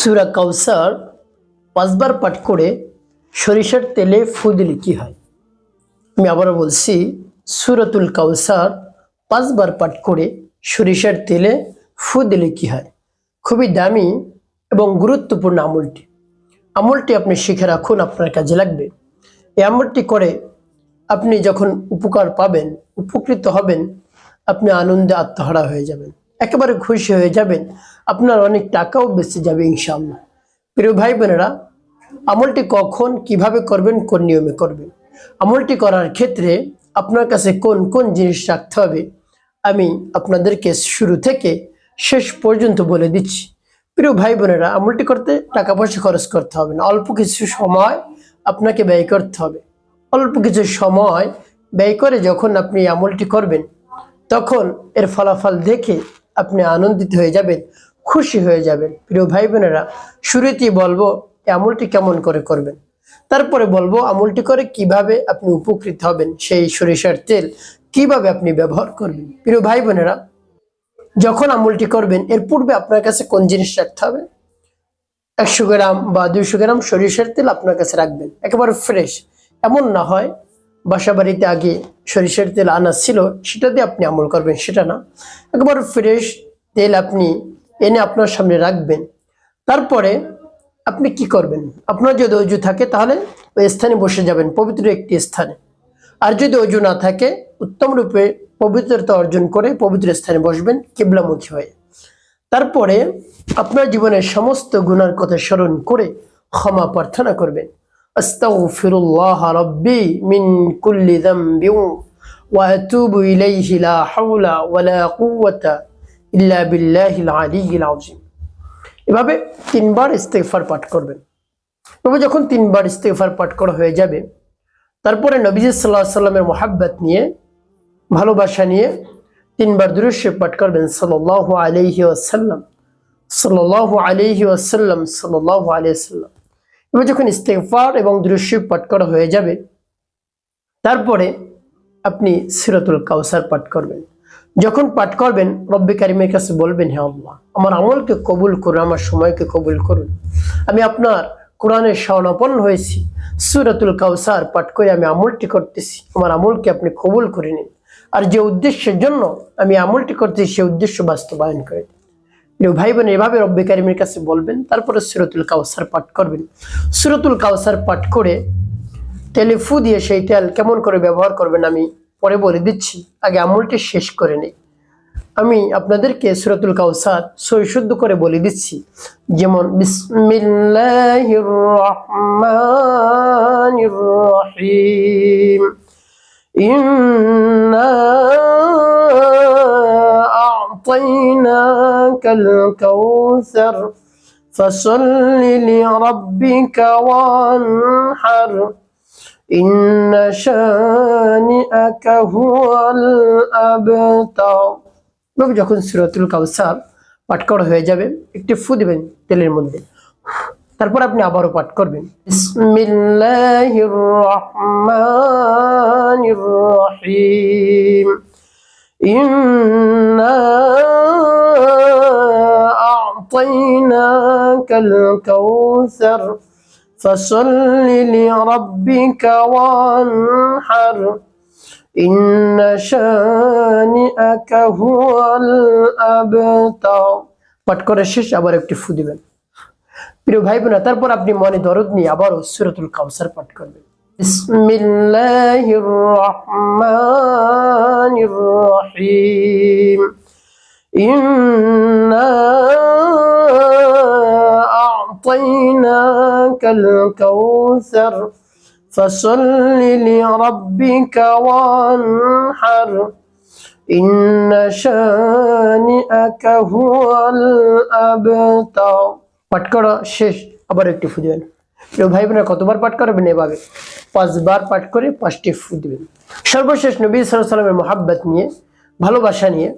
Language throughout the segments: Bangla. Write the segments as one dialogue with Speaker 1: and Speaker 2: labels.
Speaker 1: সুরা কাউসার পাঁচবার পাঠ করে সরিষার তেলে ফু দিলে কি হয়? আমি আবারও বলছি, সুরাতুল কাউসার পাঁচবার পাঠ করে সরিষার তেলে ফু দিলে কি হয়? খুবই দামি এবং গুরুত্বপূর্ণ আমলটি। আমলটি আপনি শিখে রাখুন, আপনার কাজে লাগবে। এই আমলটি করে আপনি যখন উপকার পাবেন, উপকৃত হবেন, আপনি আনন্দে আত্মহারা হয়ে যাবেন, একেবারে খুশি হয়ে যাবেন। আপনার অনেক টাকাও বেঁচে যাবে ইনশাআল্লাহ। প্রিয় ভাই বোনেরা, আমলটি কখন, কীভাবে করবেন, কোন নিয়মে করবেন? আমলটি করার ক্ষেত্রে আপনার কাছে কোন কোন জিনিস রাখতে হবে, আমি আপনাদেরকে শুরু থেকে শেষ পর্যন্ত বলে দিচ্ছি। প্রিয় ভাই বোনেরা, আমলটি করতে টাকা পয়সা খরচ করতে হবে না, অল্প কিছু সময় আপনাকে ব্যয় করতে হবে। অল্প কিছু সময় ব্যয় করে যখন আপনি আমলটি করবেন, তখন এর ফলাফল দেখে আপনি আনন্দিত হয়ে যাবেন। খুশি হয়ে যাবেন। প্রিয় ভাই বোনেরা শুরুতেই বলব আমলটি কেমন করে করবেন? তারপরে বলব, আমলটি করে কীভাবে আপনি উপকৃত হবেন, সেই সরিষার তেল কীভাবে আপনি ব্যবহার করবেন। প্রিয় ভাই বোনেরা যখন আমলটি করবেন, এর পূর্বে আপনার কাছে কোন জিনিস রাখতে হবে? একশো গ্রাম বা দুইশো গ্রাম সরিষার তেল আপনার কাছে রাখবেন। একেবারে ফ্রেশ। এমন না হয়, বাসা বাড়িতে আগে সরিষার তেল আনা ছিল, সেটা দিয়ে আপনি আমল করবেন, সেটা না। একেবারে ফ্রেশ তেল আপনি এনে আপনার সামনে রাখবেন। তারপরে আপনি কি করবেন? আপনার যদি অজু থাকে তাহলে ওই স্থানে বসে যাবেন, পবিত্র একটি স্থানে। আর যদি অজু না থাকে, উত্তম রূপে পবিত্রতা অর্জন করে পবিত্র স্থানে বসবেন, কেবলামুখী হয়ে। তারপরে আপনার জীবনের সমস্ত গুনার কথা স্মরণ করে ক্ষমা প্রার্থনা করবেন। আস্তাগফিরুল্লাহ রাব্বি মিন কুল্লি যামবিন ওয়া আতুবু ইলাইহি লা হাওলা ওয়া লা কুওয়াতা ইল্লা বিল্লাহিল আলিয়্যিল আযীম। এভাবে তিনবার ইস্তেগফার পাঠ করবেন। তবে যখন তিনবার ইস্তেগফার পাঠ করা হয়ে যাবে, তারপরে নবীজ সাল্লাহ সাল্লামের মোহাব্বত নিয়ে, ভালোবাসা নিয়ে তিনবার দৃশ্য পাঠ করবেন সাল্লাহ আলহি আসাল্লাম সাল্লাহ আলহি আসাল্লাম সাল্লাহ আলিয়াল্লাম এবার যখন ইস্তেফার এবং দৃশ্য পাঠ করা হয়ে যাবে, তারপরে আপনি সিরতুল কাউসার পাঠ করবেন। যখন পাঠ করবেন, রব্বি কারিমের কাছে বলবেন হ্যাঁ আল্লাহ, আমার আমলকে কবুল করুন, আমার সময়কে কবুল করুন। আমি আপনার কোরআনের স্বর্ণাপন্ন হয়েছি, সুরাতুল কাউসার পাঠ করে আমি আমলটি করতেছি, আমার আমলকে আপনি কবুল করে নিন। আর যে উদ্দেশ্যের জন্য আমি আমলটি করতেছি, সে উদ্দেশ্য বাস্তবায়ন করে দিন। প্রিয় ভাই বোন এভাবে রব্বি কারিমের কাছে বলবেন, তারপরে সুরতুল কাউসার পাঠ করবেন। সুরতুল কাউসার পাঠ করে তেলে ফু দিয়ে সেই তেল কেমন করে ব্যবহার করবেন আমি পরে বলে দিচ্ছি আগে আমলটি শেষ করে নেই আমি আপনাদেরকে সুরতুল কাউসার সৈশুদ্ধ করে বলে দিচ্ছি যেমন বিসমিল্লাহির রহমানির রহিম إنا أعطيناك الكوثر فصل لربك وانحر إن شانئك هو الأبتر বাবু যখন সুরতুল কাউসার পাঠ করা হয়ে যাবে একটি ফু দিবেন তেলের মধ্যে তারপর আপনি আবারও পাঠ করবেন বিসমিল্লাহির রহমানির রহিম ইন্না আ'তাইনাকাল কাউসার فصل لربك وانحر إن شانئك هو الأبتر পাঠ করে শেষ আবার একটি ফু দিবেন প্রিয় ভাই বোনা তারপর আপনি মনে দরদ নিয়ে আবারও সুরতুল কাউসার পাঠ করবেন বিসমিল্লাহির রহমানির রহিম ইন্না আ'তাইনাকাল কাউসার فصل لربك وانحر إن شانئك هو الأبتر পাঠ করা শেষ আবার একটি ফু দিবেন প্রিয় ভাই বোনেরা কতবার পাঠ করবেন এভাবে পাঁচবার পাঠ করে পাঁচটি ফু দিবেন সর্বশেষ নবী সাল্লামের মোহাব্বত নিয়ে ভালোবাসা নিয়ে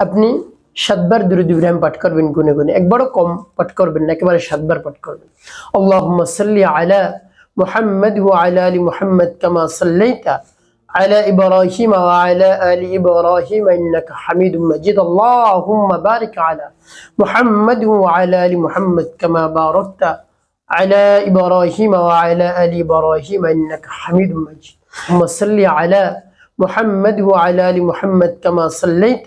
Speaker 1: আপনি সাতবার দুরুদ ইব্রাহিম পাঠ করবেন গুনে গুনে একবারও কম পাঠ করবেন না একেবারে সাতবার পাঠ করবেন আল্লাহুম্মা সাল্লি আলা মুহাম্মদ ওয়া আলা আলি মুহাম্মদ কামা সাল্লাইতা على إبراهيم وعلى آل إبراهيم إنك حميد مجيد اللهم بارك على محمد وعلى آل محمد كما باركت على إبراهيم وعلى آل إبراهيم إنك حميد مجيد اللهم صل على محمد وعلى آل محمد كما صليت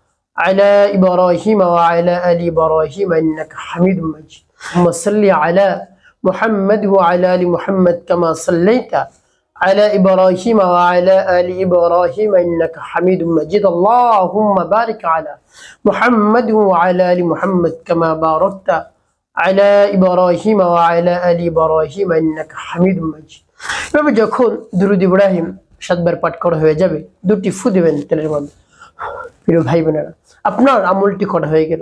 Speaker 1: على إبراهيم وعلى آل إبراهيم إنك حميد مجيد اللهم صل على محمد وعلى آل محمد كما صليت على إبراهيم وعلى آل إبراهيم إنك حميد مجيد اللهم بارك على محمد وعلى آل محمد كما باركت على إبراهيم وعلى آل إبراهيم إنك حميد مجيد এভাবে যখন দুরুদ ইব্রাহিম সাতবার পাঠ করা হয়ে যাবে দুটি ফু দেবেন তেলের মধ্যে প্রিয় ভাই বোনেরা আপনার আমলটি করা হয়ে গেল।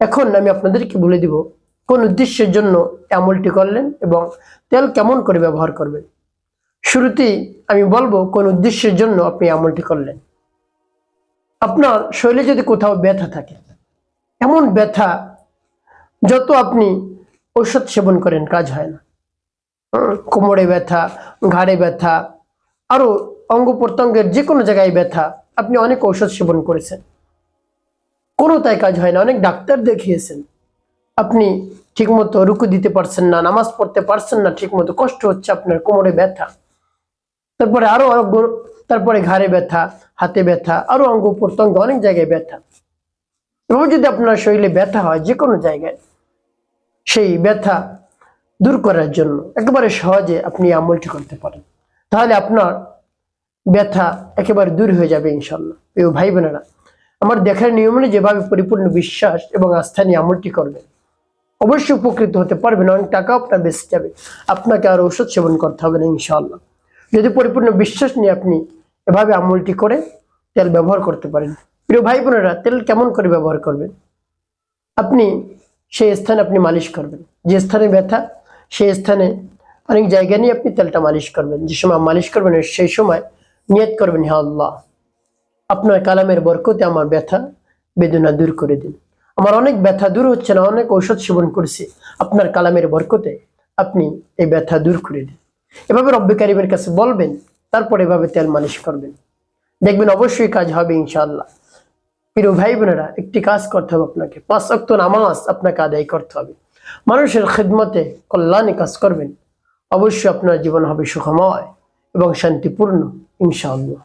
Speaker 1: এখন আমি আপনাদেরকে বলে দিব, কোন উদ্দেশ্যের জন্য আমলটি করলেন এবং তেল কেমন করে ব্যবহার করবেন। শুরুতেই আমি বলব, কোন উদ্দেশ্যের জন্য আপনি আমলটি করলেন। আপনার শরীরে যদি কোথাও ব্যথা থাকে, এমন ব্যথা, যত আপনি ঔষধ সেবন করেন, কাজ হয় না। কোমরে ব্যথা, ঘাড়ে ব্যথা আরও অঙ্গ প্রত্যঙ্গের যে কোনো জায়গায় ব্যথা আপনি অনেক ঔষধ সেবন করেছেন। কোনো তাই কাজ হয় না, অনেক ডাক্তার দেখিয়েছেন। আপনি ঠিকমতো রুকু দিতে পারছেন না, নামাজ পড়তে পারছেন না ঠিকমতো, কষ্ট হচ্ছে আপনার, কোমরে ব্যথা। তারপরে আরও অঙ্গ- তারপরে ঘাড়ে ব্যথা, হাতে ব্যথা, আরও অঙ্গ প্রত্যঙ্গ অনেক জায়গায় ব্যথা। এবং যদি আপনার শরীরে ব্যথা হয় যে কোনো জায়গায়, সেই ব্যথা দূর করার জন্য একেবারে সহজে আপনি আমলটি করতে পারেন। তাহলে আপনার ব্যথা একেবারে দূর হয়ে যাবে ইনশাল্লাহ। প্রিয় ভাই বোনেরা আমার দেখার নিয়মে যেভাবে পরিপূর্ণ বিশ্বাস এবং আস্থা নিয়ে আমলটি করবেন। অবশ্যই উপকৃত হতে পারবেন, অনেক টাকা আপনার বেঁচে যাবে। আপনাকে আর ওষুধ সেবন করতে হবে না ইনশাল্লাহ। যদি পরিপূর্ণ বিশ্বাস নিয়ে আপনি এভাবে আমলটি করে তেল ব্যবহার করতে পারেন। প্রিয় ভাই বোনেরা, তেল কেমন করে ব্যবহার করবেন? আপনি সেই স্থানে আপনি মালিশ করবেন। যে স্থানে ব্যথা, সেই স্থানে অনেক জায়গা নিয়ে আপনি তেলটা মালিশ করবেন। যে সময় মালিশ করবেন, সেই সময় নিয়ত করবেন হে আল্লাহ। আপনার কালামের বরকতে আমার ব্যথা, বেদনা দূর করে দিন। আমার অনেক ব্যথা দূর হচ্ছে না, অনেক ঔষধ সেবন করছি। আপনার কালামের বরকতে আপনি এই ব্যথা দূর করে দিন। এভাবে রব্বি কাছে বলবেন, তারপর এভাবে তেল মালিশ করবেন। দেখবেন অবশ্যই কাজ হবে ইনশাআল্লাহ। প্রিয় ভাই বোনেরা, একটি কাজ করতে হবে আপনাকে। পাঁচ অক্ত নামাজ আপনাকে আদায় করতে হবে। মানুষের খেদমতে কল্যাণে কাজ করবেন। অবশ্যই আপনার জীবন হবে সুখময় এবং শান্তিপূর্ণ। ইনশাআল্লাহ